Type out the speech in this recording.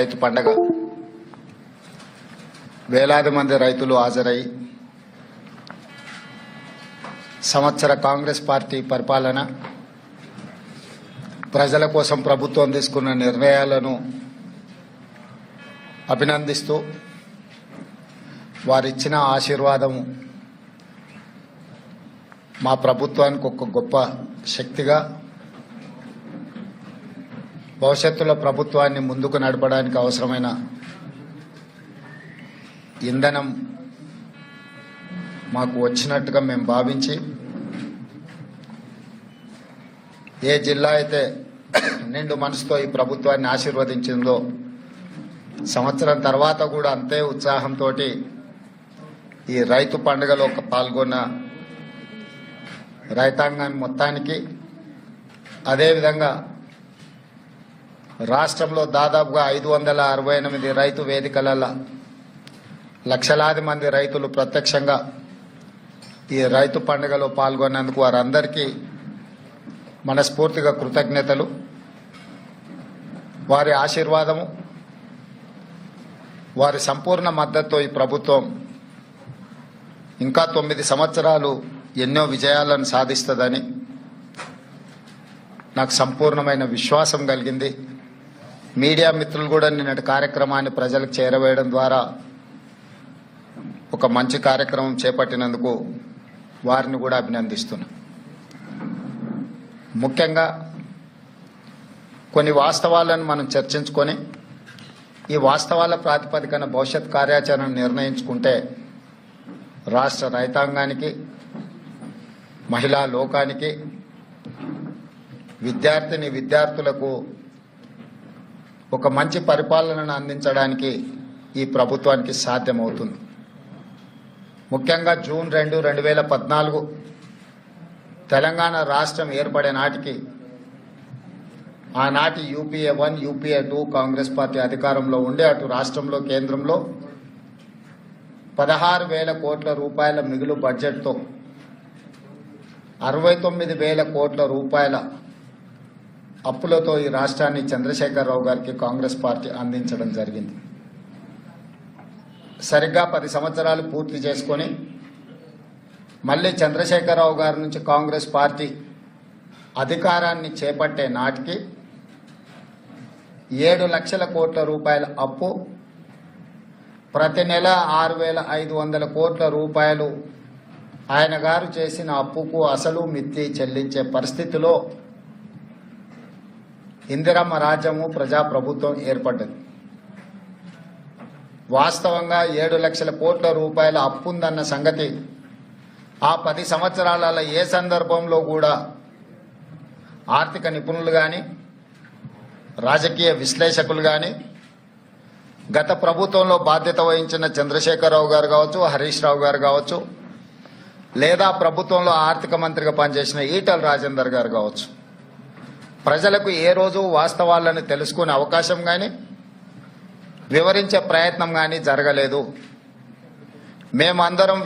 రైతు పండగ. వేలాది మంది రైతులు హాజరై సంవత్సర కాంగ్రెస్ పార్టీ పరిపాలన ప్రజల కోసం ప్రభుత్వం తీసుకున్న నిర్ణయాలను అభినందిస్తూ వారిచ్చిన ఆశీర్వాదము మా ప్రభుత్వానికి ఒక గొప్ప శక్తిగా భవిష్యత్తులో ప్రభుత్వాన్ని ముందుకు నడపడానికి అవసరమైన ఇంధనం మాకు వచ్చినట్టుగా మేము భావించి ఏ జిల్లా అయితే నిండు మనసుతో ఈ ప్రభుత్వాన్ని ఆశీర్వదించిందో సంవత్సరం తర్వాత కూడా అంతే ఉత్సాహంతో ఈ రైతు పండుగలో పాల్గొన్న రైతాంగం మొత్తానికి అదేవిధంగా రాష్ట్రంలో దాదాపుగా ఐదు వందల అరవై ఎనిమిది రైతు వేదికలలో లక్షలాది మంది రైతులు ప్రత్యక్షంగా ఈ రైతు పండుగలో పాల్గొన్నందుకు వారందరికీ మనస్ఫూర్తిగా కృతజ్ఞతలు. వారి ఆశీర్వాదము వారి సంపూర్ణ మద్దతుతో ఈ ప్రభుత్వం ఇంకా తొమ్మిది సంవత్సరాలు ఎన్నో విజయాలను సాధిస్తుందని నాకు సంపూర్ణమైన విశ్వాసం కలిగింది. మీడియా మిత్రులు కూడా నిన్నటి కార్యక్రమాన్ని ప్రజలకు చేరవేయడం ద్వారా ఒక మంచి కార్యక్రమం చేపట్టినందుకు వారిని కూడా అభినందిస్తున్నా. ముఖ్యంగా కొన్ని వాస్తవాలను మనం చర్చించుకొని ఈ వాస్తవాల ప్రాతిపదికన భవిష్యత్ కార్యాచరణ నిర్ణయించుకుంటే రాష్ట్ర రైతాంగానికి మహిళా లోకానికి విద్యార్థిని విద్యార్థులకు ఒక మంచి పరిపాలనను అందించడానికి ఈ ప్రభుత్వానికి సాధ్యమవుతుంది. ముఖ్యంగా జూన్ రెండు రెండు వేల పద్నాలుగు తెలంగాణ రాష్ట్రం ఏర్పడే నాటికి ఆనాటి UPA one UPA two Congress party అధికారంలో ఉండే అటు రాష్ట్రంలో కేంద్రంలో పదహారు వేల కోట్ల రూపాయల మిగులు బడ్జెట్తో అరవై తొమ్మిది వేల కోట్ల రూపాయల అప్పులతో ఈ రాష్ట్రాన్ని చంద్రశేఖరరావు గారికి కాంగ్రెస్ పార్టీ అందించడం జరిగింది. సరిగ్గా పది సంవత్సరాలు పూర్తి చేసుకొని మళ్ళీ చంద్రశేఖరరావు గారి నుంచి కాంగ్రెస్ పార్టీ అధికారాన్ని చేపట్టే నాటికి ఏడు లక్షల కోట్ల రూపాయల అప్పు ప్రతి నెల ఆరు వేల ఐదు వందల కోట్ల రూపాయలు ఆయన గారు చేసిన అప్పుకు అసలు మిత్తి చెల్లించే పరిస్థితిలో ఇందిరమ్మ రాజ్యము ప్రజాప్రభుత్వం ఏర్పడ్డది. వాస్తవంగా ఏడు లక్షల కోట్ల రూపాయల అప్పుందన్న సంగతి ఆ పది సంవత్సరాలలో ఏ సందర్భంలో కూడా ఆర్థిక నిపుణులు కానీ రాజకీయ విశ్లేషకులు కానీ గత ప్రభుత్వంలో బాధ్యత వహించిన చంద్రశేఖరరావు గారు కావచ్చు హరీష్ రావు గారు కావచ్చు లేదా ప్రభుత్వంలో ఆర్థిక మంత్రిగా పనిచేసిన ఈటల రాజేందర్ గారు కావచ్చు ప్రజలకు ఏ రోజు వాస్తవాలను తెలుసుకునే అవకాశం కానీ వివరించే ప్రయత్నం కానీ జరగలేదు. మేమందరం